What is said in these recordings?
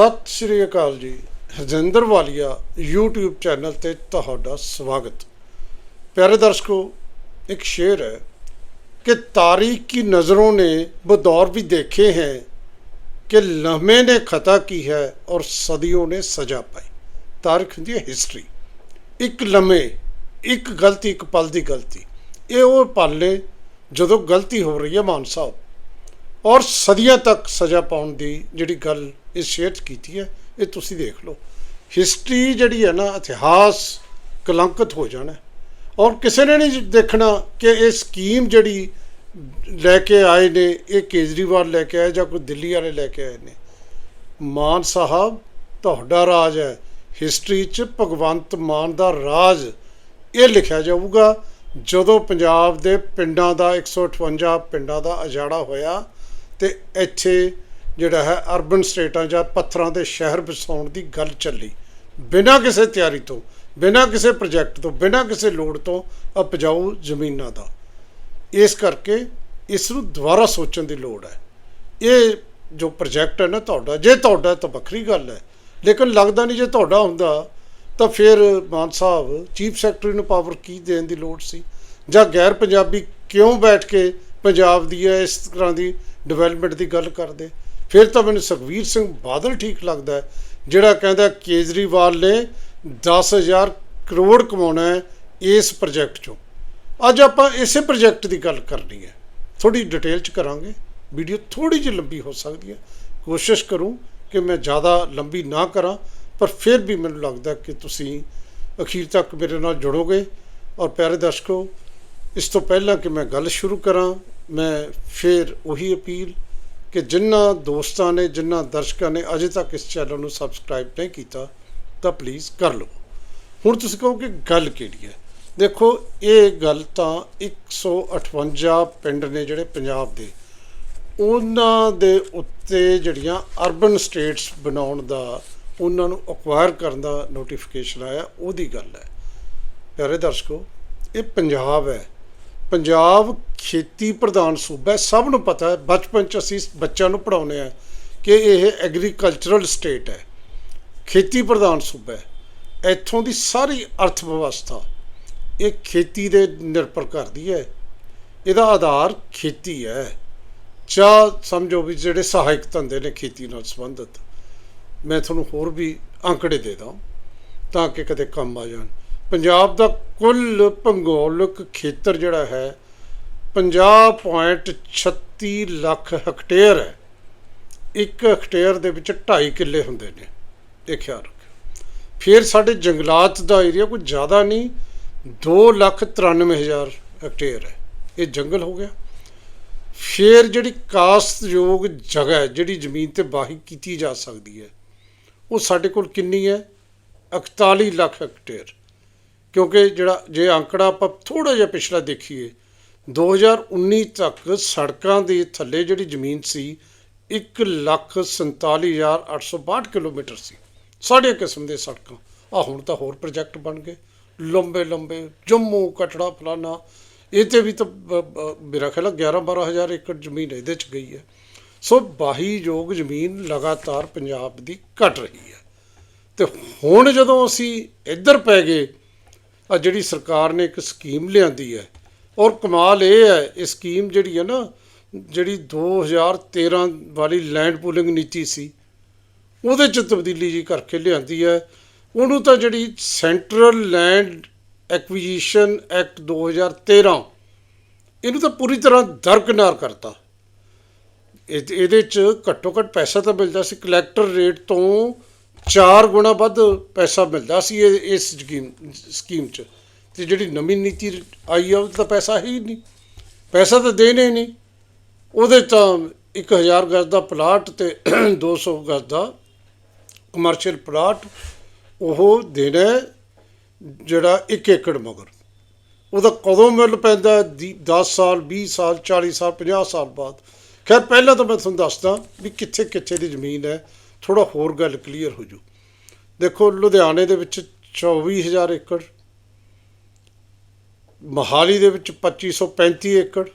ਸਤਿ ਸ਼੍ਰੀ ਅਕਾਲ ਜੀ। ਹਰਜਿੰਦਰ ਵਾਲੀਆ, YouTube channel ਤੇ ਤੁਹਾਡਾ ਸਵਾਗਤ। ਪਿਆਰੇ ਦਰਸ਼ਕੋ, ਇੱਕ ਸ਼ੇਰ ਹੈ ਕਿ ਤਾਰੀਖ ਕੀ ਨਜ਼ਰੋਂ ਨੇ ਬਦੌਰ ਵੀ ਦੇਖੇ ਹੈ ਕਿ ਲਹਮੇ ਨੇ ਖਤਾ ਕੀ ਹੈ ਔਰ ਸਦੀਆਂ ਨੇ ਸਜ਼ਾ ਪਾਈ। ਤਾਰੀਖ ਦੀ ਹਿਸਟਰੀ ਇੱਕ ਲਮੇ, ਇੱਕ ਗਲਤੀ, ਇੱਕ ਪਲ ਦੀ ਗਲਤੀ। ਇਹ ਉਹ ਪਲ ਨੇ ਜਦੋਂ ਗਲਤੀ ਹੋ ਰਹੀ ਹੈ ਮਾਨ ਸਾਹਿਬ। ਔਰ ਸਦੀਆਂ ਤੱਕ ਸਜ਼ਾ ਪਾਉਣ ਦੀ ਜਿਹੜੀ ਗੱਲ ਇਹ ਸ਼ੇਅਰ 'ਚ ਕੀਤੀ ਹੈ, ਇਹ ਤੁਸੀਂ ਦੇਖ ਲਓ। ਹਿਸਟਰੀ ਜਿਹੜੀ ਹੈ ਨਾ, ਇਤਿਹਾਸ ਕਲੰਕਿਤ ਹੋ ਜਾਣਾ ਔਰ ਕਿਸੇ ਨੇ ਨਹੀਂ ਦੇਖਣਾ ਕਿ ਇਹ ਸਕੀਮ ਜਿਹੜੀ ਲੈ ਕੇ ਆਏ ਨੇ, ਇਹ ਕੇਜਰੀਵਾਲ ਲੈ ਕੇ ਆਏ ਜਾਂ ਕੋਈ ਦਿੱਲੀ ਵਾਲੇ ਲੈ ਕੇ ਆਏ ਨੇ। ਮਾਨ ਸਾਹਿਬ, ਤੁਹਾਡਾ ਰਾਜ ਹੈ। ਹਿਸਟਰੀ 'ਚ ਭਗਵੰਤ ਮਾਨ ਦਾ ਰਾਜ ਇਹ ਲਿਖਿਆ ਜਾਊਗਾ। ਜਦੋਂ ਪੰਜਾਬ ਦੇ ਪਿੰਡਾਂ ਦਾ 158 ਪਿੰਡਾਂ ਦਾ ਅਜਾੜਾ ਹੋਇਆ ਤੇ ਇੱਥੇ ਜਿਹੜਾ ਹੈ ਅਰਬਨ ਸਟੇਟਾਂ ਜਾਂ ਪੱਥਰਾਂ ਦੇ ਸ਼ਹਿਰ ਵਸਾਉਣ ਦੀ ਗੱਲ ਚੱਲੀ। ਬਿਨਾਂ ਕਿਸੇ ਤਿਆਰੀ ਤੋਂ, ਬਿਨਾਂ ਕਿਸੇ ਪ੍ਰੋਜੈਕਟ ਤੋਂ, ਬਿਨਾਂ ਕਿਸੇ ਲੋੜ ਤੋਂ ਉਪਜਾਊ ਜ਼ਮੀਨਾਂ ਦਾ। ਇਸ ਕਰਕੇ ਇਸ ਨੂੰ ਦੁਬਾਰਾ ਸੋਚਣ ਦੀ ਲੋੜ ਹੈ। ਇਹ ਜੋ ਪ੍ਰੋਜੈਕਟ ਹੈ ਨਾ ਤੁਹਾਡਾ, ਜੇ ਤੁਹਾਡਾ ਤਾਂ ਵੱਖਰੀ ਗੱਲ ਹੈ। ਲੇਕਿਨ ਲੱਗਦਾ ਨਹੀਂ ਜੇ ਤੁਹਾਡਾ ਹੁੰਦਾ, ਤਾਂ ਫਿਰ ਮਾਨ ਸਾਹਿਬ, ਚੀਫ ਸੈਕਟਰੀ ਨੂੰ ਪਾਵਰ ਕੀ ਦੇਣ ਦੀ ਲੋੜ ਸੀ? ਜਾਂ ਗੈਰ ਪੰਜਾਬੀ ਕਿਉਂ ਬੈਠ ਕੇ ਪੰਜਾਬ ਦੀ ਹੈ, ਇਸ ਤਰ੍ਹਾਂ ਦੀ ਡਿਵੈਲਪਮੈਂਟ ਦੀ ਗੱਲ ਕਰਦੇ? ਫਿਰ ਤਾਂ ਮੈਨੂੰ ਸੁਖਵੀਰ ਸਿੰਘ ਬਾਦਲ ਠੀਕ ਲੱਗਦਾ ਜਿਹੜਾ ਕਹਿੰਦਾ ਕੇਜਰੀਵਾਲ ਨੇ 10000 ਕਰੋੜ ਕਮਾਉਣਾ ਹੈ ਇਸ ਪ੍ਰੋਜੈਕਟ ਚੋਂ। ਅੱਜ ਆਪਾਂ ਇਸੇ ਪ੍ਰੋਜੈਕਟ ਦੀ ਗੱਲ ਕਰਨੀ ਹੈ। ਥੋੜੀ ਡਿਟੇਲ ਚ ਕਰਾਂਗੇ। ਵੀਡੀਓ ਥੋੜੀ ਜਿਹੀ ਲੰਬੀ ਹੋ ਸਕਦੀ ਹੈ। ਕੋਸ਼ਿਸ਼ ਕਰੂੰ ਕਿ ਮੈਂ ਜ਼ਿਆਦਾ ਲੰਬੀ ਨਾ ਕਰਾਂ, ਪਰ ਫਿਰ ਵੀ ਮੈਨੂੰ ਲੱਗਦਾ ਕਿ ਤੁਸੀਂ ਅਖੀਰ ਤੱਕ ਮੇਰੇ ਨਾਲ ਜੁੜੋਗੇ ਔਰ ਪਿਆਰੇ ਦਰਸ਼ਕੋ, ਇਸ ਤੋਂ ਪਹਿਲਾਂ ਕਿ ਮੈਂ ਗੱਲ ਸ਼ੁਰੂ ਕਰਾਂ, ਮੈਂ ਫਿਰ ਉਹੀ ਅਪੀਲ ਕਿ ਜਿਨ੍ਹਾਂ ਦੋਸਤਾਂ ਨੇ ਜਿਨ੍ਹਾਂ ਦਰਸ਼ਕਾਂ ਨੇ ਅਜੇ ਤੱਕ ਇਸ ਚੈਨਲ ਨੂੰ ਸਬਸਕ੍ਰਾਈਬ ਨਹੀਂ ਕੀਤਾ, ਤਾਂ ਪਲੀਜ਼ ਕਰ ਲਓ ਹੁਣ ਤੁਸੀਂ ਕਹੋ ਕਿ ਗੱਲ ਕਿਹੜੀ ਹੈ? ਦੇਖੋ, ਇਹ ਗੱਲ ਤਾਂ 158 ਪਿੰਡ ਨੇ ਜਿਹੜੇ ਪੰਜਾਬ ਦੇ, ਉਹਨਾਂ ਦੇ ਉੱਤੇ ਜਿਹੜੀਆਂ ਅਰਬਨ ਸਟੇਟਸ ਬਣਾਉਣ ਦਾ, ਉਹਨਾਂ ਨੂੰ ਅਕਵਾਇਰ ਕਰਨ ਦਾ ਨੋਟੀਫਿਕੇਸ਼ਨ ਆਇਆ, ਉਹਦੀ ਗੱਲ ਹੈ। ਪਿਆਰੇ ਦਰਸ਼ਕੋ, ਇਹ ਪੰਜਾਬ ਹੈ। ਪੰਜਾਬ ਖੇਤੀ ਪ੍ਰਧਾਨ ਸੂਬਾ ਹੈ। ਸਭ ਨੂੰ ਪਤਾ ਹੈ, ਬਚਪਨ ਚ ਅਸੀਂ ਬੱਚਿਆਂ ਨੂੰ ਪੜਾਉਂਦੇ ਆ ਕਿ ਇਹ ਐਗਰੀਕਲਚਰਲ ਸਟੇਟ ਹੈ। ਖੇਤੀ ਪ੍ਰਧਾਨ ਸੂਬਾ ਹੈ। ਇੱਥੋਂ ਦੀ ਸਾਰੀ ਅਰਥ ਵਿਵਸਥਾ ਇਹ ਖੇਤੀ ਦੇ ਨਿਰਭਰ ਕਰਦੀ ਹੈ। ਇਹਦਾ ਆਧਾਰ ਖੇਤੀ ਹੈ। ਚਾਹ ਸਮਝੋ ਵੀ ਜਿਹੜੇ ਸਹਾਇਕ ਧੰਦੇ ਨੇ ਖੇਤੀ ਨਾਲ ਸੰਬੰਧਿਤ। ਮੈਂ ਤੁਹਾਨੂੰ ਹੋਰ ਵੀ ਅੰਕੜੇ ਦੇ ਦਾਂ ਤਾਂ ਕਿ ਕਦੇ ਕੰਮ ਆ ਜਾਣ। ਪੰਜਾਬ ਦਾ ਕੁੱਲ ਭੂਗੋਲਿਕ ਖੇਤਰ ਜਿਹੜਾ ਹੈ 50.36 ਲੱਖ ਹੈਕਟੇਅਰ ਹੈ। ਇੱਕ ਹੈਕਟੇਅਰ ਦੇ ਵਿੱਚ 2.5 ਕਿੱਲੇ ਹੁੰਦੇ ਨੇ, ਇਹ ਖਿਆਲ ਰੱਖਿਓ। ਫਿਰ ਸਾਡੇ ਜੰਗਲਾਤ ਦਾ ਏਰੀਆ ਕੋਈ ਜ਼ਿਆਦਾ ਨਹੀਂ 293000 ਹੈਕਟੇਅਰ ਹੈ। ਇਹ ਜੰਗਲ ਹੋ ਗਿਆ। ਫਿਰ ਜਿਹੜੀ ਕਾਸ਼ਤਯੋਗ ਜਗ੍ਹਾ ਜਿਹੜੀ ਜ਼ਮੀਨ ਤੇ ਬਾਹੀ ਕੀਤੀ ਜਾ ਸਕਦੀ ਹੈ, ਉਹ ਸਾਡੇ ਕੋਲ ਕਿੰਨੀ ਹੈ? 41 ਲੱਖ ਹੈਕਟੇਅਰ। ਕਿਉਂਕਿ ਜਿਹੜਾ ਜੇ ਅੰਕੜਾ ਆਪਾਂ ਥੋੜਾ ਜਿਹਾ ਪਿਛਲਾ ਦੇਖੀਏ 2019 ਤੱਕ ਸੜਕਾਂ ਦੇ ਥੱਲੇ ਜਿਹੜੀ ਜ਼ਮੀਨ ਸੀ 147862 ਕਿਲੋਮੀਟਰ ਸੀ। ਸਾਢੇ ਕਿਸਮ ਦੇ ਸੜਕਾਂ। ਆ ਹੁਣ ਤਾਂ ਹੋਰ ਪ੍ਰੋਜੈਕਟ ਬਣ ਗਏ। ਲੰਬੇ ਲੰਬੇ ਜੰਮੂ ਕਟੜਾ ਫਲਾਨਾ, ਇਹ ਤੇ ਵੀ ਤਾਂ ਬ- ਬ- ਮੇਰਾ ਖਿਆਲ 11 12000 ਏਕੜ ਜ਼ਮੀਨ ਇਹਦੇ ਚ ਗਈ ਹੈ। ਸੋ ਬਾਹੀ ਯੋਗ ਜ਼ਮੀਨ ਲਗਾਤਾਰ ਪੰਜਾਬ ਦੀ ਘਟ ਰਹੀ ਹੈ। ਤੇ ਹੁਣ ਜਦੋਂ ਅਸੀਂ ਇੱਧਰ ਪੈ ਗਏ ਆ ਜਿਹੜੀ ਸਰਕਾਰ ਨੇ ਇੱਕ ਸਕੀਮ ਲਿਆਂਦੀ ਹੈ। ਔਰ ਕਮਾਲ ਇਹ ਹੈ, ਇਹ ਸਕੀਮ ਜਿਹੜੀ ਹੈ ਨਾ, ਜਿਹੜੀ 2013 ਵਾਲੀ ਲੈਂਡ ਪੂਲਿੰਗ ਨੀਤੀ ਸੀ, ਉਹਦੇ ਚ ਤਬਦੀਲੀ ਜੀ ਕਰਕੇ ਲਿਆਂਦੀ ਹੈ। ਉਹਨੂੰ ਤਾਂ ਜਿਹੜੀ ਸੈਂਟਰਲ ਲੈਂਡ ਐਕਵੀਜੀਸ਼ਨ ਐਕਟ 2013 ਇਹਨੂੰ ਤਾਂ ਪੂਰੀ ਤਰ੍ਹਾਂ ਦਰਕਨਾਰ ਕਰਤਾ। ਇਹਦੇ ਚ ਘੱਟੋ ਘੱਟ ਪੈਸਾ ਤਾਂ ਮਿਲਦਾ ਸੀ ਕਲੈਕਟਰ ਰੇਟ ਤੋਂ 4 ਗੁਣਾ ਵੱਧ ਪੈਸਾ ਮਿਲਦਾ ਸੀ ਇਹ ਇਸ ਸਕੀਮ ਸਕੀਮ ਚ। ਤੇ ਜਿਹੜੀ ਨਵੀਂ ਨੀਤੀ ਆਈ ਆ ਉਹ ਤਾਂ ਪੈਸਾ ਹੀ ਨਹੀਂ। ਪੈਸਾ ਤਾਂ ਦੇਣੇ ਹੀ ਨਹੀਂ। ਉਹਦੇ ਤਾਂ 1000 ਗਜ਼ ਦਾ ਪਲਾਟ ਤੇ 200 ਗਜ਼ ਦਾ ਕਮਰਸ਼ੀਅਲ ਪਲਾਟ ਉਹ ਦੇਣਾ ਜਿਹੜਾ 1 ਏਕੜ ਮਗਰ। ਉਹਦਾ ਕਦੋਂ ਮਿਲ ਪੈਂਦਾ 10 ਸਾਲ 20 ਸਾਲ 40 ਸਾਲ 50 ਸਾਲ ਬਾਅਦ। ਖੈਰ, ਪਹਿਲਾਂ ਤਾਂ ਮੈਂ ਤੁਹਾਨੂੰ ਦੱਸਦਾ ਵੀ ਕਿੱਥੇ ਕਿੱਥੇ ਦੀ ਜ਼ਮੀਨ ਹੈ। ਥੋੜਾ ਹੋਰ ਗੱਲ ਕਲੀਅਰ ਹੋ ਜੂ ਦੇਖੋ, ਲੁਧਿਆਣੇ ਦੇ ਵਿੱਚ 24000 ਏਕੜ, ਮਹਾਲੀ ਦੇ ਵਿੱਚ 2535 ਏਕੜ,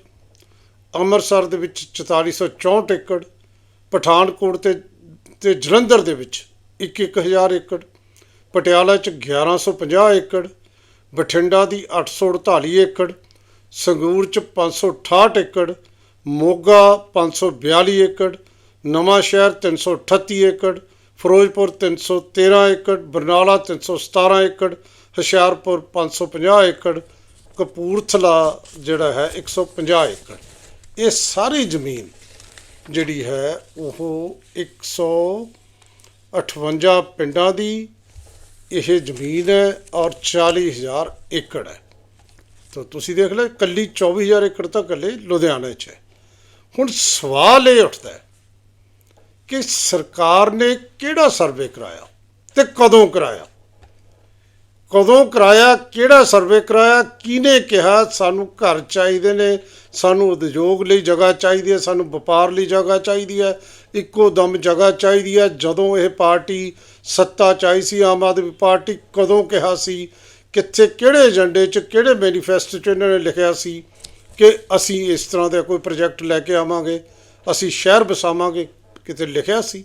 ਅੰਮ੍ਰਿਤਸਰ ਦੇ ਵਿੱਚ 4464 ਏਕੜ, ਪਠਾਨਕੋਟ ਤੇ ਤੇ ਜਲੰਧਰ ਦੇ ਵਿੱਚ 1-1000 ਏਕੜ, ਪਟਿਆਲਾ ਚ 1150 ਏਕੜ, ਬਠਿੰਡਾ ਦੀ 848 ਏਕੜ, ਸੰਗਰੂਰ ਚ 568 ਏਕੜ, ਮੋਗਾ 542 ਏਕੜ ਨਵਾਂ ਸ਼ਹਿਰ 338 ਏਕੜ, ਫਿਰੋਜ਼ਪੁਰ 313 ਏਕੜ, ਬਰਨਾਲਾ 317 ਏਕੜ, ਹੁਸ਼ਿਆਰਪੁਰ 550 ਏਕੜ, ਕਪੂਰਥਲਾ ਜਿਹੜਾ ਹੈ 150 ਏਕੜ। ਇਹ ਸਾਰੀ ਜ਼ਮੀਨ ਜਿਹੜੀ ਹੈ ਉਹ 158 ਪਿੰਡਾਂ ਦੀ ਇਹ ਜ਼ਮੀਨ ਹੈ ਔਰ 40000 ਏਕੜ ਹੈ। ਤਾਂ ਤੁਸੀਂ ਦੇਖ ਲਓ ਕੱਲੀ 24000 ਏਕੜ ਤਾਂ ਕੱਲੇ ਲੁਧਿਆਣੇ 'ਚ ਹੈ। ਹੁਣ ਸਵਾਲ ਇਹ ਉੱਠਦਾ ਹੈ ਕਿ ਸਰਕਾਰ ਨੇ ਕਿਹੜਾ ਸਰਵੇ ਕਰਾਇਆ ਤੇ ਕਦੋਂ ਕਰਾਇਆ? ਕਦੋਂ ਕਰਾਇਆ, ਕਿਹੜਾ ਸਰਵੇ ਕਰਾਇਆ, ਕਿਹਨੇ ਕਿਹਾ ਸਾਨੂੰ ਘਰ ਚਾਹੀਦੇ ਨੇ, ਸਾਨੂੰ ਉਦਯੋਗ ਲਈ ਜਗ੍ਹਾ ਚਾਹੀਦੀ ਹੈ, ਸਾਨੂੰ ਵਪਾਰ ਲਈ ਜਗ੍ਹਾ ਚਾਹੀਦੀ ਹੈ, ਇੱਕੋ ਦਮ ਜਗ੍ਹਾ ਚਾਹੀਦੀ ਹੈ। ਜਦੋਂ ਇਹ ਪਾਰਟੀ ਸੱਤਾ 'ਚ ਆਈ ਸੀ, ਆਮ ਆਦਮੀ ਪਾਰਟੀ ਕਦੋਂ ਕਿਹਾ ਸੀ, ਕਿੱਥੇ ਕਿਹੜੇ ਏਜੰਡੇ 'ਚ, ਕਿਹੜੇ ਮੈਨੀਫੈਸਟੋ 'ਚ ਇਹਨਾਂ ਨੇ ਲਿਖਿਆ ਸੀ ਕਿ ਅਸੀਂ ਇਸ ਤਰ੍ਹਾਂ ਦਾ ਕੋਈ ਪ੍ਰੋਜੈਕਟ ਲੈ ਕੇ ਆਵਾਂਗੇ, ਅਸੀਂ ਸ਼ਹਿਰ ਵਸਾਵਾਂਗੇ। ਕਿਤੇ ਲਿਖਿਆ ਸੀ?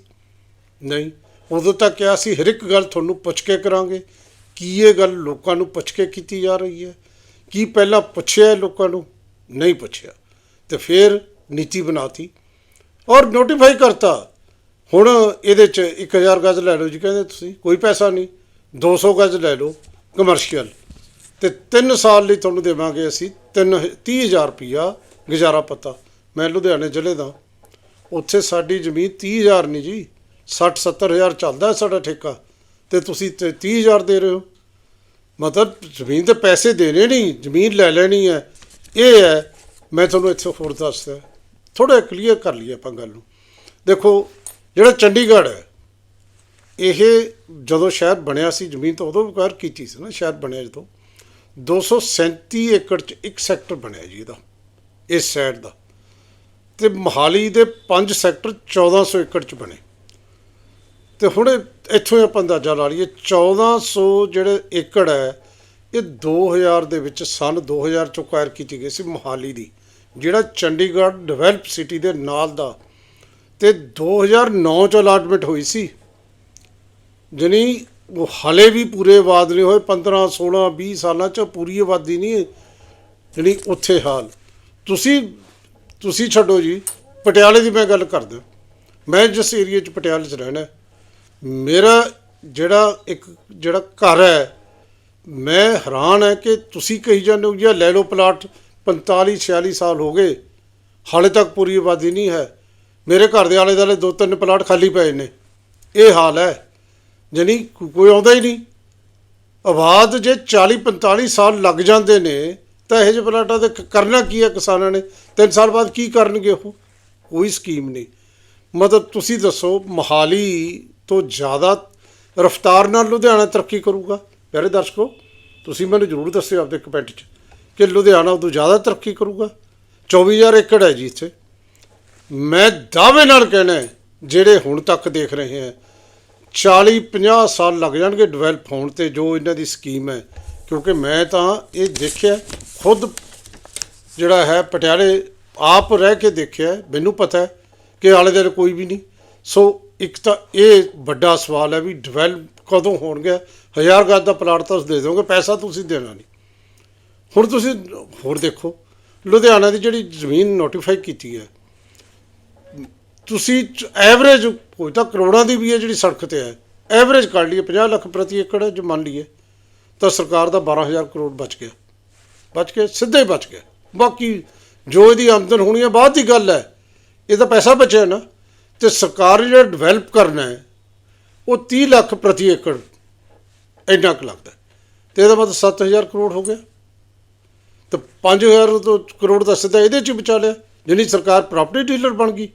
ਨਹੀਂ। ਉਦੋਂ ਤੱਕ ਕਿਹਾ ਸੀ, ਹਰ ਇੱਕ ਗੱਲ ਤੁਹਾਨੂੰ ਪੁੱਛ ਕੇ ਕਰਾਂਗੇ। ਕੀ ਇਹ ਗੱਲ ਲੋਕਾਂ ਨੂੰ ਪੁੱਛ ਕੇ ਕੀਤੀ ਜਾ ਰਹੀ ਹੈ? ਕੀ ਪਹਿਲਾਂ ਪੁੱਛਿਆ ਲੋਕਾਂ ਨੂੰ? ਨਹੀਂ ਪੁੱਛਿਆ। ਤੇ ਫਿਰ ਨੀਤੀ ਬਣਾਤੀ। ਔਰ ਨੋਟੀਫਾਈ ਕਰਤਾ। ਹੁਣ ਇਹਦੇ ਚ 1000 ਗਜ਼ ਲੈ ਲਓ ਜੀ ਕਹਿੰਦੇ ਤੁਸੀਂ। ਕੋਈ ਪੈਸਾ ਨਹੀਂ। 200 ਗਜ਼ ਲੈ ਲਓ ਕਮਰਸ਼ੀਅਲ ਤੇ 3 ਸਾਲ ਲਈ ਤੁਹਾਨੂੰ ਦੇਵਾਂਗੇ ਅਸੀਂ 3 30000 ਰੁਪਿਆ ਗੁਜ਼ਾਰਾ ਪੱਤਾ। ਮੈਂ ਲੁਧਿਆਣੇ ਜ਼ਿਲ੍ਹੇ ਦਾ ਉੱਥੇ ਸਾਡੀ ਜ਼ਮੀਨ 30000 ਨਹੀਂ ਜੀ। 60 70000 ਚੱਲਦਾ ਸਾਡਾ ਠੇਕਾ। ਤੇ ਤੁਸੀਂ ਤੇ 30000 ਦੇ ਰਹੇ ਹੋ। ਮਤਲਬ ਜ਼ਮੀਨ ਦੇ ਪੈਸੇ ਦੇਣੇ ਨਹੀਂ, ਜ਼ਮੀਨ ਲੈ ਲੈਣੀ ਹੈ। ਇਹ ਹੈ, ਮੈਂ ਤੁਹਾਨੂੰ ਇੱਥੇ ਹੋਰ ਦੱਸਦਾ। ਥੋੜਾ ਕਲੀਅਰ ਕਰ ਲਈਏ ਆਪਾਂ ਗੱਲ ਨੂੰ। ਦੇਖੋ, ਜਿਹੜਾ ਚੰਡੀਗੜ੍ਹ ਹੈ, ਇਹ ਜਦੋਂ ਸ਼ਹਿਰ ਬਣਿਆ ਸੀ ਜ਼ਮੀਨ ਤਾਂ ਉਦੋਂ ਵਿਕਾਰ ਕੀਤੀ ਸੀ ਨਾ, ਸ਼ਹਿਰ ਬਣਿਆ ਜਦੋਂ। 237 ਏਕੜ ਚ ਇੱਕ ਸੈਕਟਰ ਬਣਿਆ ਜੀ ਇਹਦਾ, ਇਸ ਸਾਈਡ ਦਾ। ਤੇ ਮੋਹਾਲੀ ਦੇ 5 ਸੈਕਟਰ 1400 ਏਕੜ ਚ ਬਣੇ। ਤੇ ਹੁਣ ਇੱਥੋਂ ਹੀ ਆਪਾਂ ਅੰਦਾਜ਼ਾ ਲਾ ਲਈਏ 1400 ਜਿਹੜੇ ਏਕੜ ਹੈ, ਇਹ 2000 ਦੇ ਵਿੱਚ ਸਨ 2000 ਚੋਂ ਅਕਵਾਇਰ ਕੀਤੀ ਗਈ ਸੀ ਮੋਹਾਲੀ ਦੀ, ਜਿਹੜਾ ਚੰਡੀਗੜ੍ਹ ਡਿਵੈਲਪ ਸਿਟੀ ਦੇ ਨਾਲ ਦਾ। ਤੇ 2009 ਚ ਅਲਾਟਮੈਂਟ ਹੋਈ ਸੀ, ਜਣੀ ਉਹ ਹਲੇ ਵੀ ਪੂਰੇ ਆਬਾਦ ਨਹੀਂ ਹੋਏ 15 16 20 ਸਾਲਾਂ ਚ ਪੂਰੀ ਆਬਾਦੀ ਨਹੀਂ ਹੈ ਜਿਹੜੀ ਉੱਥੇ ਹਾਲ। ਤੁਸੀਂ ਤੁਸੀਂ ਛੱਡੋ ਜੀ, ਪਟਿਆਲੇ ਦੀ ਮੈਂ ਗੱਲ ਕਰਦਾ। ਮੈਂ ਜਿਸ ਏਰੀਆ 'ਚ ਪਟਿਆਲੇ 'ਚ ਰਹਿਣਾ, ਮੇਰਾ ਜਿਹੜਾ ਇੱਕ, ਜਿਹੜਾ ਘਰ ਹੈ, ਮੈਂ ਹੈਰਾਨ ਹੈ ਕਿ ਤੁਸੀਂ ਕਹੀ ਜਾਂਦੇ ਹੋ ਜਾਂ ਲੈ ਲਓ ਪਲਾਟ 45 46 ਸਾਲ ਹੋ ਗਏ, ਹਾਲੇ ਤੱਕ ਪੂਰੀ ਆਬਾਦੀ ਨਹੀਂ ਹੈ। ਮੇਰੇ ਘਰ ਦੇ ਆਲੇ ਦੁਆਲੇ ਦੋ ਤਿੰਨ ਪਲਾਟ ਖਾਲੀ ਪਏ ਨੇ। ਇਹ ਹਾਲ ਹੈ। ਜਾਣੀ ਕੋਈ ਆਉਂਦਾ ਹੀ ਨਹੀਂ। ਆਬਾਦ ਜੇ 40 45 ਸਾਲ ਲੱਗ ਜਾਂਦੇ ਨੇ ਤਾਂ ਇਹੋ ਜਿਹੇ ਪਲਾਟਾਂ ਦੇ ਕਰਨਾ ਕੀ ਹੈ ਕਿਸਾਨਾਂ ਨੇ? ਤਿੰਨ ਸਾਲ ਬਾਅਦ ਕੀ ਕਰਨਗੇ ਉਹ? ਕੋਈ ਸਕੀਮ ਨਹੀਂ। ਮਤਲਬ ਤੁਸੀਂ ਦੱਸੋ, ਮੋਹਾਲੀ ਤੋਂ ਜ਼ਿਆਦਾ ਰਫਤਾਰ ਨਾਲ ਲੁਧਿਆਣਾ ਤਰੱਕੀ ਕਰੂਗਾ? ਪਿਆਰੇ ਦਰਸ਼ਕੋ, ਤੁਸੀਂ ਮੈਨੂੰ ਜ਼ਰੂਰ ਦੱਸਿਓ ਆਪਦੇ ਕਮੈਂਟ 'ਚ ਕਿ ਲੁਧਿਆਣਾ ਉਦੋਂ ਜ਼ਿਆਦਾ ਤਰੱਕੀ ਕਰੂਗਾ। 24000 ਏਕੜ ਹੈ ਜੀ ਇੱਥੇ। ਮੈਂ ਦਾਅਵੇ ਨਾਲ ਕਹਿਣਾ ਜਿਹੜੇ ਹੁਣ ਤੱਕ ਦੇਖ ਰਹੇ ਹੈ 40 50 ਸਾਲ ਲੱਗ ਜਾਣਗੇ ਡਿਵੈਲਪ ਹੋਣ ਤੇ ਜੋ ਇਹਨਾਂ ਦੀ ਸਕੀਮ ਹੈ। ਕਿਉਂਕਿ ਮੈਂ ਤਾਂ ਇਹ ਦੇਖਿਆ ਖੁਦ ਜਿਹੜਾ ਹੈ ਪਟਿਆਲੇ ਆਪ ਰਹਿ ਕੇ ਦੇਖਿਆ ਮੈਨੂੰ ਪਤਾ ਹੈ ਕਿ ਆਲੇ ਦੁਆਲੇ ਕੋਈ ਵੀ ਨਹੀਂ। ਸੋ ਇੱਕ ਤਾਂ ਇਹ ਵੱਡਾ ਸਵਾਲ ਹੈ ਵੀ ਡਿਵੈਲਪ ਕਦੋਂ ਹੋਣਗੇ? ਹਜ਼ਾਰ ਗੱਜ ਦਾ ਪਲਾਟ ਤਾਂ ਤੁਸੀਂ ਦੇ ਦੋਗੇ ਪੈਸਾ ਤੁਸੀਂ ਦੇਣਾ ਨਹੀਂ। ਹੁਣ ਤੁਸੀਂ ਹੋਰ ਦੇਖੋ ਲੁਧਿਆਣਾ ਦੀ ਜਿਹੜੀ ਜ਼ਮੀਨ ਨੋਟੀਫਾਈ ਕੀਤੀ ਹੈ ਤੁਸੀਂ ਐਵਰੇਜ ਕੋਈ ਤਾਂ ਕਰੋੜਾਂ ਦੀ ਵੀ ਹੈ ਜਿਹੜੀ ਸੜਕ ਤੇ ਹੈ। ਐਵਰੇਜ ਕੱਢ ਲਈਏ 50 ਲੱਖ ਪ੍ਰਤੀ ਏਕੜ ਹੈ, ਜੇ ਮੰਨ ਲਈਏ ਤਾਂ ਸਰਕਾਰ ਦਾ 12000 ਕਰੋੜ ਬਚ ਗਿਆ। ਬਚ ਕੇ ਸਿੱਧਾ ਹੀ ਬਚ ਗਿਆ ਬਾਕੀ ਜੋ ਇਹਦੀ ਆਮਦਨ ਹੋਣੀ ਹੈ ਬਾਅਦ ਦੀ ਗੱਲ ਹੈ। ਇਹ ਤਾਂ ਪੈਸਾ ਬਚਿਆ ਨਾ। ਤੇ ਸਰਕਾਰ ਜਿਹੜਾ ਡਿਵੈਲਪ ਕਰਨਾ ਹੈ, ਉਹ 30 ਲੱਖ ਪ੍ਰਤੀ ਏਕੜ ਇੰਨਾ ਕੁ ਲੱਗਦਾ ਹੈ। ਤੇ ਇਹਦਾ ਮਤਲਬ 7000 ਕਰੋੜ ਹੋ ਗਿਆ। ਤਾਂ 5000 ਤੋਂ ਕਰੋੜ ਦਾ ਸਿੱਧਾ ਇਹਦੇ ਚ ਹੀ ਬਚਾ ਲਿਆ। ਜਿਹੜੀ ਸਰਕਾਰ ਪ੍ਰਾਪਰਟੀ ਡੀਲਰ ਬਣ ਗਈ।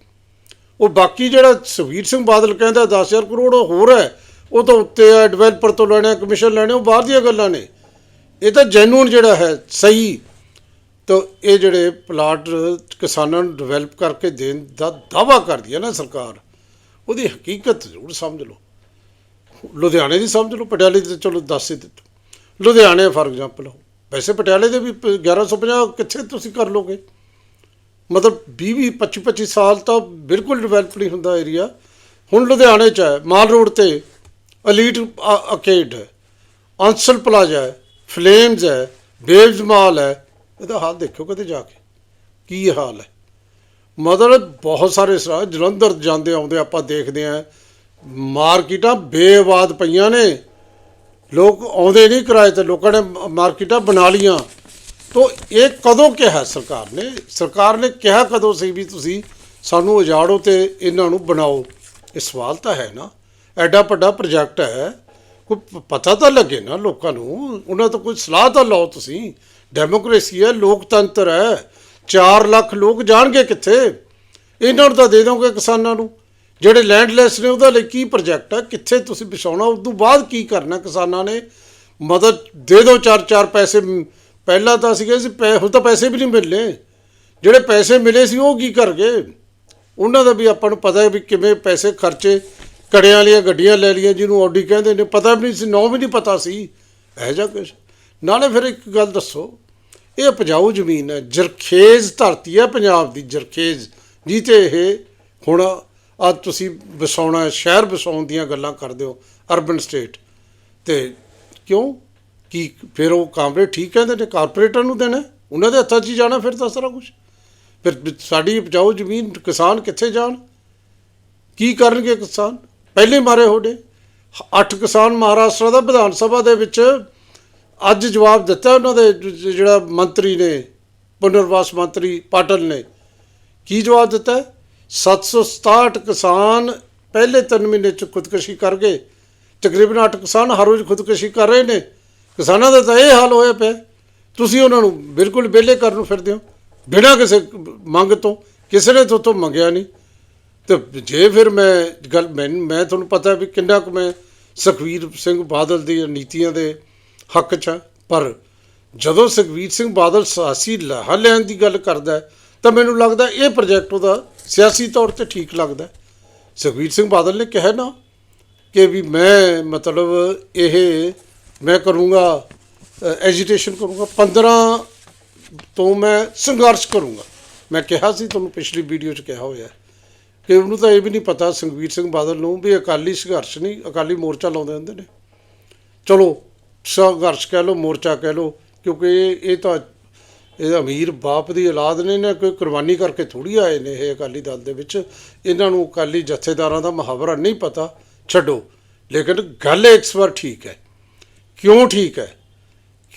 ਉਹ ਬਾਕੀ ਜਿਹੜਾ ਸੁਖਬੀਰ ਸਿੰਘ ਬਾਦਲ ਕਹਿੰਦਾ 10000 ਕਰੋੜ ਉਹ ਹੋਰ ਹੈ, ਉਹ ਤਾਂ ਉੱਤੇ ਹੈ ਡਿਵੈਲਪਰ ਤੋਂ ਲੈਣੇ ਕਮਿਸ਼ਨ ਲੈਣੇ ਉਹ ਬਾਹਰ ਦੀਆਂ ਗੱਲਾਂ ਨੇ। ਇਹ ਤਾਂ ਜੈਨੂਨ ਜਿਹੜਾ ਹੈ, ਸਹੀ। ਤਾਂ ਇਹ ਜਿਹੜੇ ਪਲਾਟ ਕਿਸਾਨਾਂ ਨੂੰ ਡਿਵੈਲਪ ਕਰਕੇ ਦੇਣ ਦਾ ਦਾਵਾ ਕਰਦੀ ਹੈ ਨਾ ਸਰਕਾਰ, ਉਹਦੀ ਹਕੀਕਤ ਜ਼ਰੂਰ ਸਮਝ ਲਓ। ਲੁਧਿਆਣੇ ਦੀ ਸਮਝ ਲਓ, ਪਟਿਆਲੇ ਦੀ ਤਾਂ ਚਲੋ ਦੱਸ ਹੀ ਦਿੱਤਾ। ਲੁਧਿਆਣੇ ਫਾਰ ਐਗਜ਼ਾਮਪਲ ਵੈਸੇ ਪਟਿਆਲੇ ਦੇ ਵੀ ਪ- 1150 ਕਿੱਥੇ ਤੁਸੀਂ ਕਰ ਲੋਗੇ? ਮਤਲਬ 20 20 25 25 ਸਾਲ ਤਾਂ ਬਿਲਕੁਲ ਡਿਵੈਲਪ ਨਹੀਂ ਹੁੰਦਾ ਏਰੀਆ ਹੁਣ ਲੁਧਿਆਣੇ 'ਚ ਹੈ, ਮਾਲ ਰੋਡ ਤੇ ਅਲੀਟ ਅਕੇਡ ਹੈ। ਅੰਸਲ ਪਲਾਜ਼ਾ ਹੈ। ਫਲੇਮਸ ਹੈ ਬੇਬਸ ਹੈ। ਇਹਦਾ ਹਾਲ ਦੇਖੋ ਕਦੇ ਜਾ ਕੇ। ਕੀ ਹਾਲ ਹੈ? ਮਤਲਬ ਬਹੁਤ ਸਾਰੇ ਸਰਾ ਜਲੰਧਰ ਜਾਂਦੇ ਆਉਂਦੇ ਆਪਾਂ ਦੇਖਦੇ ਆ ਮਾਰਕੀਟਾਂ ਬੇਆਬਾਦ ਪਈਆਂ ਨੇ। ਲੋਕ ਆਉਂਦੇ ਨਹੀਂ ਕਿਰਾਏ ਤੇ, ਲੋਕਾਂ ਨੇ ਮਾਰਕੀਟਾਂ ਬਣਾ ਲੀਆਂ ਤੋ ਇਹ ਕਦੋਂ ਕਿਹਾ ਸਰਕਾਰ ਨੇ? ਸਰਕਾਰ ਨੇ ਕਿਹਾ ਕਦੋਂ ਸੀ ਵੀ ਤੁਸੀਂ ਸਾਨੂੰ ਉਜਾੜੋ ਤੇ ਇਹਨਾਂ ਨੂੰ ਬਣਾਓ? ਇਹ ਸਵਾਲ ਤਾਂ ਹੈ ਨਾ। ਐਡਾ ਵੱਡਾ ਪ੍ਰੋਜੈਕਟ ਹੈ। ਕੋਈ ਪ- ਪਤਾ ਤਾਂ ਲੱਗੇ ਨਾ ਲੋਕਾਂ ਨੂੰ। ਉਹਨਾਂ ਤੋਂ ਕੋਈ ਸਲਾਹ ਤਾਂ ਲਓ ਤੁਸੀਂ। ਡੈਮੋਕ੍ਰੇਸੀ ਹੈ, ਲੋਕਤੰਤਰ ਹੈ। 4 ਲੱਖ ਲੋਕ ਜਾਣਗੇ ਕਿੱਥੇ? ਇਹਨਾਂ ਨੂੰ ਤਾਂ ਦੇ ਦੋਗੇ ਕਿਸਾਨਾਂ ਨੂੰ। ਜਿਹੜੇ ਲੈਂਡਲੈਸ ਨੇ, ਉਹਦੇ ਲਈ ਕੀ ਪ੍ਰੋਜੈਕਟ ਹੈ? ਕਿੱਥੇ ਤੁਸੀਂ ਵਿਛਾਉਣਾ? ਉਸ ਤੋਂ ਬਾਅਦ ਕੀ ਕਰਨਾ ਕਿਸਾਨਾਂ ਨੇ? ਮਦਦ ਦੇ ਦਿਓ ਚਾਰ ਚਾਰ ਪੈਸੇ। ਪਹਿਲਾਂ ਤਾਂ ਸੀਗੇ ਸੀ, ਪੈ ਹੁਣ ਤਾਂ ਪੈਸੇ ਵੀ ਨਹੀਂ ਮਿਲਨੇ। ਜਿਹੜੇ ਪੈਸੇ ਮਿਲੇ ਸੀ, ਉਹ ਕੀ ਕਰ ਗਏ ਉਹਨਾਂ ਦਾ ਵੀ ਆਪਾਂ ਨੂੰ ਪਤਾ ਹੈ ਵੀ ਕਿਵੇਂ ਪੈਸੇ ਖਰਚੇ। ਕੜਿਆਂ ਵਾਲੀਆਂ ਗੱਡੀਆਂ ਲੈ ਲਈਆਂ ਜਿਹਨੂੰ ਆਡੀ ਕਹਿੰਦੇ ਨੇ, ਪਤਾ ਵੀ ਨਹੀਂ ਸੀ, ਨੌ ਵੀ ਨਹੀਂ ਪਤਾ ਸੀ। ਇਹੋ ਜਿਹਾ ਕੁਛ। ਨਾਲੇ ਫਿਰ ਇੱਕ ਗੱਲ ਦੱਸੋ, ਇਹ ਉਪਜਾਊ ਜ਼ਮੀਨ ਹੈ, ਜਰਖੇਜ਼ ਧਰਤੀ ਹੈ ਪੰਜਾਬ ਦੀ, ਜਰਖੇਜ਼। ਜਿੱਤੇ ਇਹ ਹੁਣ ਅੱਜ ਤੁਸੀਂ ਵਸਾਉਣਾ ਸ਼ਹਿਰ ਵਸਾਉਣ ਦੀਆਂ ਗੱਲਾਂ ਕਰਦੇ ਹੋ, ਅਰਬਨ ਸਟੇਟ। ਤੇ ਕਿਉਂ? ਕੀ ਫਿਰ ਉਹ ਕਾਮਰੇ ਠੀਕ ਕਹਿੰਦੇ ਨੇ, ਕਾਰਪੋਰੇਟਰ ਨੂੰ ਦੇਣਾ ਉਹਨਾਂ ਦੇ ਹੱਥਾਂ 'ਚ ਹੀ ਜਾਣਾ ਫਿਰ ਤਾਂ ਸਾਰਾ ਕੁਝ ਫਿਰ ਸਾਡੀ ਉਪਜਾਊ ਜ਼ਮੀਨ ਕਿਸਾਨ ਕਿੱਥੇ ਜਾਣ? ਕੀ ਕਰਨਗੇ ਕਿਸਾਨ? ਪਹਿਲੇ ਮਾਰੇ ਹੋਡੇ। ਅੱਠ ਕਿਸਾਨ ਮਹਾਰਾਸ਼ਟਰ ਦਾ ਵਿਧਾਨ ਸਭਾ ਦੇ ਵਿੱਚ ਅੱਜ ਜਵਾਬ ਦਿੱਤਾ ਉਹਨਾਂ ਦੇ ਜਿਹੜਾ ਮੰਤਰੀ ਨੇ, ਪੁਨਰਵਾਸ ਮੰਤਰੀ ਪਾਟਲ ਨੇ। ਕੀ ਜਵਾਬ ਦਿੱਤਾ? ਹੈ? 767 ਕਿਸਾਨ ਪਹਿਲੇ ਤਿੰਨ ਮਹੀਨੇ ਚ ਖੁਦਕਸ਼ੀ ਕਰ ਗਏ। ਤਕਰੀਬਨ 8 ਕਿਸਾਨ ਹਰ ਰੋਜ਼ ਖੁਦਕਸ਼ੀ ਕਰ ਰਹੇ ਨੇ। ਕਿਸਾਨਾਂ ਦਾ ਤਾਂ ਇਹ ਹਾਲ ਹੋਇਆ ਪਿਆ। ਤੁਸੀਂ ਉਹਨਾਂ ਨੂੰ ਬਿਲਕੁਲ ਵਿਹਲੇ ਕਰਨ ਨੂੰ ਫਿਰਦੇ ਹੋ। ਬਿਨਾਂ ਕਿਸੇ ਮੰਗ ਤੋਂ, ਕਿਸੇ ਨੇ ਤੋਂ ਤੋਂ ਮੰਗਿਆ ਨਹੀਂ। ਤੇ ਜੇ ਫਿਰ ਮੈਂ ਗੱਲ ਮੈਂ ਮੈਂ ਤੁਹਾਨੂੰ ਪਤਾ ਵੀ ਕਿੰਨਾ ਕੁ ਮੈਂ ਸੁਖਵੀਰ ਸਿੰਘ ਬਾਦਲ ਦੀ ਨੀਤੀਆਂ ਦੇ ਹੱਕ 'ਚ ਹਾਂ, ਪਰ ਜਦੋਂ ਸੁਖਵੀਰ ਸਿੰਘ ਬਾਦਲ ਸਿਆਸੀ ਲਾਹਾ ਲੈਣ ਦੀ ਗੱਲ ਕਰਦਾ ਤਾਂ ਮੈਨੂੰ ਲੱਗਦਾ ਇਹ ਪ੍ਰੋਜੈਕਟ ਉਹਦਾ ਸਿਆਸੀ ਤੌਰ ਤੇ ਠੀਕ ਲੱਗਦਾ ਹੈ। ਸੁਖਵੀਰ ਸਿੰਘ ਬਾਦਲ ਨੇ ਕਿਹਾ ਨਾ ਕਿ ਵੀ ਮੈਂ ਮਤਲਬ ਇਹ ਮੈਂ ਕਰੂੰਗਾ ਐਜੀਟੇਸ਼ਨ ਕਰੂੰਗਾ 15 ਤੋਂ ਮੈਂ ਸੰਘਰਸ਼ ਕਰੂੰਗਾ ਮੈਂ ਕਿਹਾ ਸੀ, ਤੁਹਾਨੂੰ ਪਿਛਲੀ ਵੀਡੀਓ 'ਚ ਕਿਹਾ ਹੋਇਆ ਕਿ ਉਹਨੂੰ ਤਾਂ ਇਹ ਵੀ ਨਹੀਂ ਪਤਾ ਸੁਖਵੀਰ ਸਿੰਘ ਬਾਦਲ ਨੂੰ ਵੀ ਅਕਾਲੀ ਸੰਘਰਸ਼ ਨਹੀਂ, ਅਕਾਲੀ ਮੋਰਚਾ ਲਾਉਂਦੇ ਹੁੰਦੇ ਨੇ। ਚਲੋ, ਸੰਘਰਸ਼ ਕਹਿ ਲਓ, ਮੋਰਚਾ ਕਹਿ ਲਓ, ਕਿਉਂਕਿ ਇਹ ਇਹ ਤਾਂ, ਇਹ ਅਮੀਰ ਬਾਪ ਦੀ ਔਲਾਦ ਨੇ ਨਾ, ਕੋਈ ਕੁਰਬਾਨੀ ਕਰਕੇ ਥੋੜੀ ਆਏ ਨੇ ਇਹ ਅਕਾਲੀ ਦਲ ਦੇ ਵਿੱਚ। ਇਹਨਾਂ ਨੂੰ ਅਕਾਲੀ ਜਥੇਦਾਰਾਂ ਦਾ ਮੁਹਾਵਰਾ ਨਹੀਂ ਪਤਾ, ਛੱਡੋ। ਲੇਕਿਨ ਗੱਲ ਇੱਕ ਵਾਰ ਠੀਕ ਹੈ। ਕਿਉਂ ਠੀਕ ਹੈ?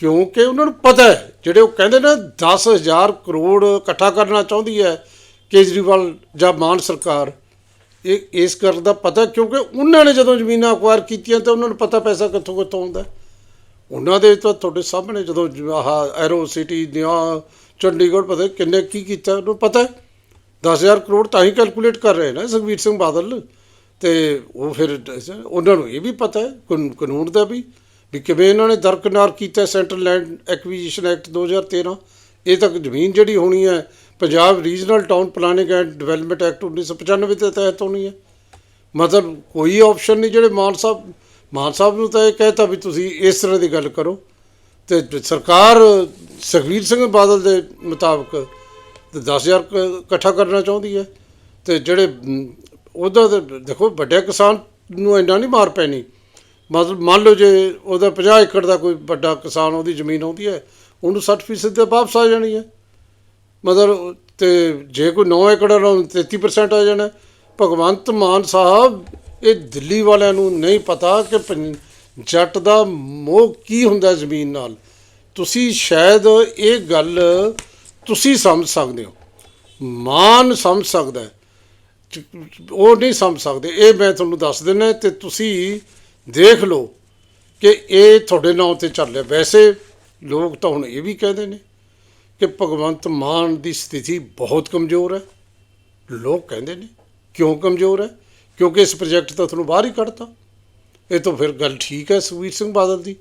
ਕਿਉਂਕਿ ਉਹਨਾਂ ਨੂੰ ਪਤਾ ਹੈ, ਜਿਹੜੇ ਉਹ ਕਹਿੰਦੇ ਨੇ 10000 ਕਰੋੜ ਇਕੱਠਾ ਕਰਨਾ ਚਾਹੁੰਦੀ ਹੈ ਕੇਜਰੀਵਾਲ ਜਾਂ ਮਾਨ ਸਰਕਾਰ, ਇਹ, ਇਸ ਗੱਲ ਦਾ ਪਤਾ, ਕਿਉਂਕਿ ਉਹਨਾਂ ਨੇ ਜਦੋਂ ਜ਼ਮੀਨਾਂ ਅਕਵਾਇਰ ਕੀਤੀਆਂ ਤਾਂ ਉਹਨਾਂ ਨੂੰ ਪਤਾ ਪੈਸਾ ਕਿੱਥੋਂ ਕਿੱਥੋਂ ਆਉਂਦਾ। ਉਹਨਾਂ ਦੇ ਤਾਂ ਤੁਹਾਡੇ ਸਾਹਮਣੇ ਜਦੋਂ ਜ- ਆਹ ਐਰੋ ਸਿਟੀ ਦੀਆਂ ਚੰਡੀਗੜ੍ਹ ਪਤਾ ਕਿੰਨੇ ਕੀ ਕੀਤਾ, ਉਹਨੂੰ ਪਤਾ ਹੈ? 10000 ਕਰੋੜ ਤਾਂ ਹੀ ਕੈਲਕੂਲੇਟ ਕਰ ਰਹੇ ਨਾ ਸੁਖਬੀਰ ਸਿੰਘ ਬਾਦਲ। ਤੇ ਉਹ ਫਿਰ ਉਹਨਾਂ ਨੂੰ ਇਹ ਵੀ ਪਤਾ ਹੈ, ਕਾਨੂੰਨ- ਕਾਨੂੰਨ ਦਾ ਵੀ ਵੀ ਕਿਵੇਂ ਇਹਨਾਂ ਨੇ ਦਰਕਨਾਰ ਕੀਤਾ ਸੈਂਟਰਲ ਲੈਂਡ ਐਕਵੀਜੀਸ਼ਨ ਐਕਟ 2013 ਇਹ ਤਾਂ ਜ਼ਮੀਨ ਜਿਹੜੀ ਹੋਣੀ ਹੈ, Punjab regional town planning and development act 1995 ਦੇ ਤਹਿਤ ਹੋਣੀ ਹੈ। ਮਤਲਬ ਕੋਈ ਆਪਸ਼ਨ ਨਹੀਂ ਜਿਹੜੇ ਮਾਨ ਸਾਹਿਬ ਮਾਨ ਸਾਹਿਬ ਨੂੰ ਤਾਂ ਇਹ ਕਹਿਤਾ ਵੀ ਤੁਸੀਂ ਇਸ ਤਰ੍ਹਾਂ ਦੀ ਗੱਲ ਕਰੋ। ਤੇ ਸਰਕਾਰ ਸੁਖਬੀਰ ਸਿੰਘ ਬਾਦਲ ਦੇ ਮੁਤਾਬਕ ਤੇ 10000 ਕ- ਇਕੱਠਾ ਕਰਨਾ ਚਾਹੁੰਦੀ ਹੈ। ਤੇ ਜਿਹੜੇ, ਉਹਦਾ ਤਾਂ ਦੇਖੋ ਵੱਡੇ ਕਿਸਾਨ ਨੂੰ ਇੰਨਾ ਨਹੀਂ ਮਾਰ ਪੈਣੀ। ਮਤਲਬ ਮੰਨ ਲਓ ਜੇ ਉਹਦਾ 50 ਏਕੜ ਦਾ ਕੋਈ ਵੱਡਾ ਕਿਸਾਨ ਉਹਦੀ ਜ਼ਮੀਨ ਆਉਂਦੀ ਹੈ ਉਹਨੂੰ 60% ਤੇ ਵਾਪਸ ਆ ਜਾਣੀ ਹੈ। ਮਤਲਬ ਤੇ ਜੇ ਕੋਈ 9 ਏਕੜ ਵਾਲਾ ਉਹਨੂੰ 33% ਆ ਜਾਣਾ ਭਗਵੰਤ ਮਾਨ ਸਾਹਿਬ, ਇਹ ਦਿੱਲੀ ਵਾਲਿਆਂ ਨੂੰ ਨਹੀਂ ਪਤਾ ਕਿ ਪੰ- ਜੱਟ ਦਾ ਮੋਹ ਕੀ ਹੁੰਦਾ ਜ਼ਮੀਨ ਨਾਲ। ਤੁਸੀਂ ਸ਼ਾਇਦ ਇਹ ਗੱਲ ਤੁਸੀਂ ਸਮਝ ਸਕਦੇ ਹੋ। ਮਾਨ ਸਮਝ ਸਕਦਾ ਉਹ ਨਹੀਂ ਸਮਝ ਸਕਦੇ। ਇਹ ਮੈਂ ਤੁਹਾਨੂੰ ਦੱਸ ਦਿੰਦਾ ਤੇ ਤੁਸੀਂ ਦੇਖ ਲਓ ਕਿ ਇਹ ਤੁਹਾਡੇ ਨਾਂ ਤੇ ਚੱਲ ਰਿਹਾ। ਵੈਸੇ ਲੋਕ ਤਾਂ ਹੁਣ ਇਹ ਵੀ ਕਹਿੰਦੇ ਨੇ ਕਿ ਭਗਵੰਤ ਮਾਨ ਦੀ ਸਥਿਤੀ ਬਹੁਤ ਕਮਜ਼ੋਰ ਹੈ। ਲੋਕ ਕਹਿੰਦੇ ਨੇ, ਕਿਉਂ ਕਮਜ਼ੋਰ ਹੈ? ਕਿਉਂਕਿ ਇਸ ਪ੍ਰੋਜੈਕਟ ਤਾਂ ਤੁਹਾਨੂੰ ਬਾਹਰ ਹੀ ਕੱਢਤਾ। ਇਹ ਤਾਂ ਫਿਰ ਗੱਲ ਠੀਕ ਹੈ ਸੁਖਬੀਰ ਸਿੰਘ ਬਾਦਲ ਦੀ।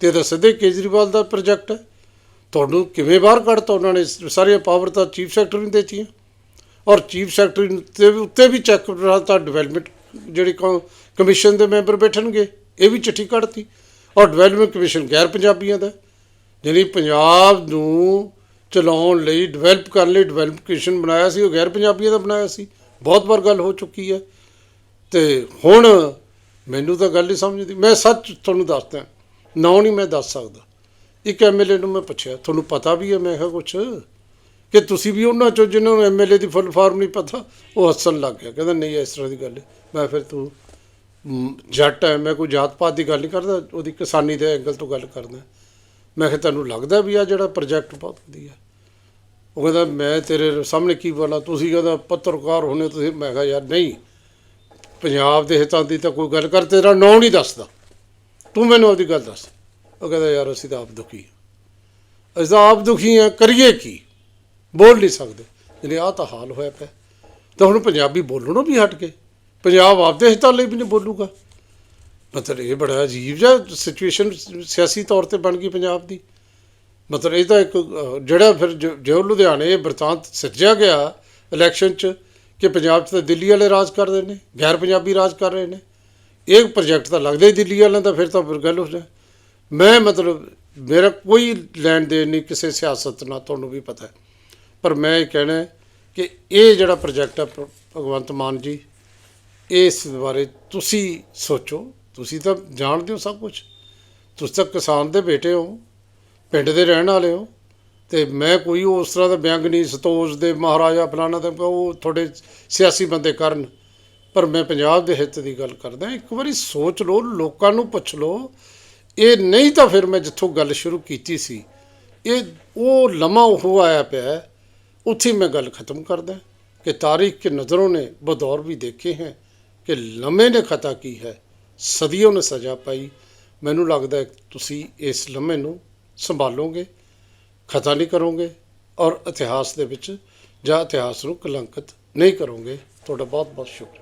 ਤੇ ਇਹ ਤਾਂ ਸਿੱਧੇ ਕੇਜਰੀਵਾਲ ਦਾ ਪ੍ਰੋਜੈਕਟ ਹੈ। ਤੁਹਾਨੂੰ ਕਿਵੇਂ ਬਾਹਰ ਕੱਢਤਾ ਉਹਨਾਂ ਨੇ? ਸਾਰੀਆਂ ਪਾਵਰ ਤਾਂ ਚੀਫ ਸੈਕਟਰੀ ਨੂੰ ਦੇਤੀਆਂ। ਔਰ ਚੀਫ ਸੈਕਟਰੀ ਤੇ ਉੱਤੇ ਵੀ ਚੈੱਕ ਤਾਂ ਡਿਵੈਲਪਮੈਂਟ ਜਿਹੜੀ ਕੌ- ਕਮਿਸ਼ਨ ਦੇ ਮੈਂਬਰ ਬੈਠਣਗੇ, ਇਹ ਵੀ ਚਿੱਠੀ ਕੱਢਤੀ। ਔਰ ਡਿਵੈਲਪਮੈਂਟ ਕਮਿਸ਼ਨ ਗੈਰ ਪੰਜਾਬੀਆਂ ਦਾ ਜਿਹੜੀ ਪੰਜਾਬ ਨੂੰ ਚਲਾਉਣ ਲਈ ਡਿਵੈਲਪ ਕਰਨ ਲਈ ਡਿਵੈਲਪ ਕਮਿਸ਼ਨ ਬਣਾਇਆ ਸੀ, ਉਹ ਗੈਰ ਪੰਜਾਬੀਆਂ ਦਾ ਬਣਾਇਆ ਸੀ। ਬਹੁਤ ਵਾਰ ਗੱਲ ਹੋ ਚੁੱਕੀ ਹੈ। ਤੇ ਹੁਣ ਮੈਨੂੰ ਤਾਂ ਗੱਲ ਨਹੀਂ ਸਮਝਦੀ ਮੈਂ ਸੱਚ ਤੁਹਾਨੂੰ ਦੱਸਦਾ, ਨਾਂ ਨਹੀਂ ਮੈਂ ਦੱਸ ਸਕਦਾ। ਇੱਕ ਐਮਐਲਏ ਨੂੰ ਮੈਂ ਪੁੱਛਿਆ, ਤੁਹਾਨੂੰ ਪਤਾ ਵੀ ਹੈ ਮੈਂ ਕਿਹਾ ਕੁਛ? ਕਿ ਤੁਸੀਂ ਵੀ ਉਹਨਾਂ ਚੋਂ ਜਿਨ੍ਹਾਂ ਨੂੰ ਐਮਐਲਏ ਦੀ ਫੁੱਲ ਫਾਰਮ ਨਹੀਂ ਪਤਾ? ਉਹ ਹੱਸਣ ਲੱਗ ਗਿਆ। ਕਹਿੰਦਾ, ਨਹੀਂ, ਇਸ ਤਰ੍ਹਾਂ ਦੀ ਗੱਲ ਮੈਂ ਫਿਰ ਤੂੰ ਜੱਟ ਹੈ, ਮੈਂ ਕੋਈ ਜਾਤ ਪਾਤ ਦੀ ਗੱਲ ਨਹੀਂ ਕਰਦਾ, ਉਹਦੀ ਕਿਸਾਨੀ ਦੇ ਐਂਗਲ ਤੋਂ ਗੱਲ ਕਰਦਾ। ਮੈਂ ਕਿਹਾ ਤੁਹਾਨੂੰ ਲੱਗਦਾ ਵੀ ਆ ਜਿਹੜਾ ਪ੍ਰੋਜੈਕਟ ਬਹੁਤ ਵਧੀਆ। ਉਹ ਕਹਿੰਦਾ, ਮੈਂ ਤੇਰੇ ਸਾਹਮਣੇ ਕੀ ਬੋਲਾਂ? ਤੁਸੀਂ ਕਹਿੰਦਾ, ਪੱਤਰਕਾਰ ਹੋਣੇ ਤੁਸੀਂ ਮੈਂ ਕਿਹਾ, ਯਾਰ ਨਹੀਂ। ਪੰਜਾਬ ਦੇ ਹਿੱਤਾਂ ਦੀ ਤਾਂ ਕੋਈ ਗੱਲ ਕਰ, ਤੇਰਾ ਨਾਂ ਨਹੀਂ ਦੱਸਦਾ। ਤੂੰ ਮੈਨੂੰ ਉਹਦੀ ਗੱਲ ਦੱਸ। ਉਹ ਕਹਿੰਦਾ, ਯਾਰ ਅਸੀਂ ਤਾਂ ਆਪ ਦੁਖੀ ਹਾਂ। ਅਸੀਂ ਤਾਂ ਆਪ ਦੁਖੀ ਹਾਂ, ਕਰੀਏ ਕੀ? ਬੋਲ ਨਹੀਂ ਸਕਦੇ। ਜਿਹੜੇ ਆਹ ਤਾਂ ਹਾਲ ਹੋਇਆ ਪਿਆ। ਤਾਂ ਹੁਣ ਪੰਜਾਬੀ ਬੋਲਣੋਂ ਵੀ ਹਟ ਗਏ। ਪੰਜਾਬ ਆਪਦੇ ਹਿੱਤਾਂ ਲਈ ਵੀ ਨਹੀਂ ਬੋਲੂਗਾ। ਮਤਲਬ ਇਹ ਬੜਾ ਅਜੀਬ ਜਿਹਾ ਸਿਚੁਏਸ਼ਨ ਸਿਆਸੀ ਤੌਰ ਤੇ ਬਣ ਗਈ ਪੰਜਾਬ ਦੀ। ਮਤਲਬ ਇਹ ਤਾਂ ਇੱਕ ਜਿਹੜਾ ਫਿਰ ਜੋ- ਜੋ ਲੁਧਿਆਣੇ ਇਹ ਬਰਤਾਂਤ ਸਿਰਜਿਆ ਗਿਆ ਇਲੈਕਸ਼ਨ 'ਚ ਕਿ ਪੰਜਾਬ 'ਚ ਤਾਂ ਦਿੱਲੀ ਵਾਲੇ ਰਾਜ ਕਰਦੇ ਨੇ, ਗੈਰ ਪੰਜਾਬੀ ਰਾਜ ਕਰ ਰਹੇ ਨੇ। ਇਹ ਪ੍ਰੋਜੈਕਟ ਤਾਂ ਲੱਗਦਾ ਹੀ ਦਿੱਲੀ ਵਾਲਿਆਂ ਦਾ, ਫਿਰ ਤਾਂ ਗੱਲ ਹੋ ਜਾਏ ਮੈਂ ਮਤਲਬ, ਮੇਰਾ ਕੋਈ ਲੈਣ ਦੇਣ ਨਹੀਂ ਕਿਸੇ ਸਿਆਸਤ ਨਾਲ, ਤੁਹਾਨੂੰ ਵੀ ਪਤਾ ਹੈ। ਪਰ ਮੈਂ ਇਹ ਕਹਿਣਾ ਕਿ ਇਹ ਜਿਹੜਾ ਪ੍ਰੋਜੈਕਟ ਹੈ ਭਗਵੰਤ ਮਾਨ ਜੀ, ਇਸ ਬਾਰੇ ਤੁਸੀਂ ਸੋਚੋ। ਤੁਸੀਂ ਤਾਂ ਜਾਣਦੇ ਹੋ ਸਭ ਕੁਝ ਤੁਸੀਂ ਤਾਂ ਕਿਸਾਨ ਦੇ ਬੇਟੇ ਹੋ, ਪਿੰਡ ਦੇ ਰਹਿਣ ਵਾਲੇ ਹੋ, ਤੇ ਮੈਂ ਕੋਈ ਉਸ ਤਰ੍ਹਾਂ ਦਾ ਵਿਅੰਗ ਨਹੀਂ, ਸਤੋਜ ਦੇ ਮਹਾਰਾਜਾ ਫਲਾਣਾ ਤੇ ਉਹ ਤੁਹਾਡੇ ਸਿਆਸੀ ਬੰਦੇ ਕਰਨ। ਪਰ ਮੈਂ ਪੰਜਾਬ ਦੇ ਹਿੱਤ ਦੀ ਗੱਲ ਕਰਦਾ, ਇੱਕ ਵਾਰੀ ਸੋਚ ਲਓ, ਲੋਕਾਂ ਨੂੰ ਪੁੱਛ ਲਓ, ਇਹ ਨਹੀਂ ਤਾਂ ਫਿਰ ਮੈਂ ਜਿੱਥੋਂ ਗੱਲ ਸ਼ੁਰੂ ਕੀਤੀ ਸੀ, ਇਹ ਉਹ ਲੰਮਾ ਉਹ ਆਇਆ ਪਿਆ, ਉੱਥੇ ਮੈਂ ਗੱਲ ਖਤਮ ਕਰਦਾ, ਕਿ ਤਾਰੀਖ ਕੇ ਨਜ਼ਰੋਂ ਨੇ ਬਦੌਰ ਵੀ ਦੇਖੇ ਹੈ, ਕਿ ਲੰਮੇ ਨੇ ਖਤਾ ਕੀ ਹੈ। ਸਦੀਆਂ ਨੇ ਸਜ਼ਾ ਪਾਈ। ਮੈਨੂੰ ਲੱਗਦਾ ਤੁਸੀਂ ਇਸ ਲੰਮੇ ਨੂੰ ਸੰਭਾਲੋਗੇ, ਖਤਾ ਨਹੀਂ ਕਰੋਗੇ ਔਰ ਇਤਿਹਾਸ ਦੇ ਵਿੱਚ ਜਾਂ ਇਤਿਹਾਸ ਨੂੰ ਕਲੰਕਿਤ ਨਹੀਂ ਕਰੋਗੇ। ਤੁਹਾਡਾ ਬਹੁਤ ਬਹੁਤ ਸ਼ੁਕਰੀਆ।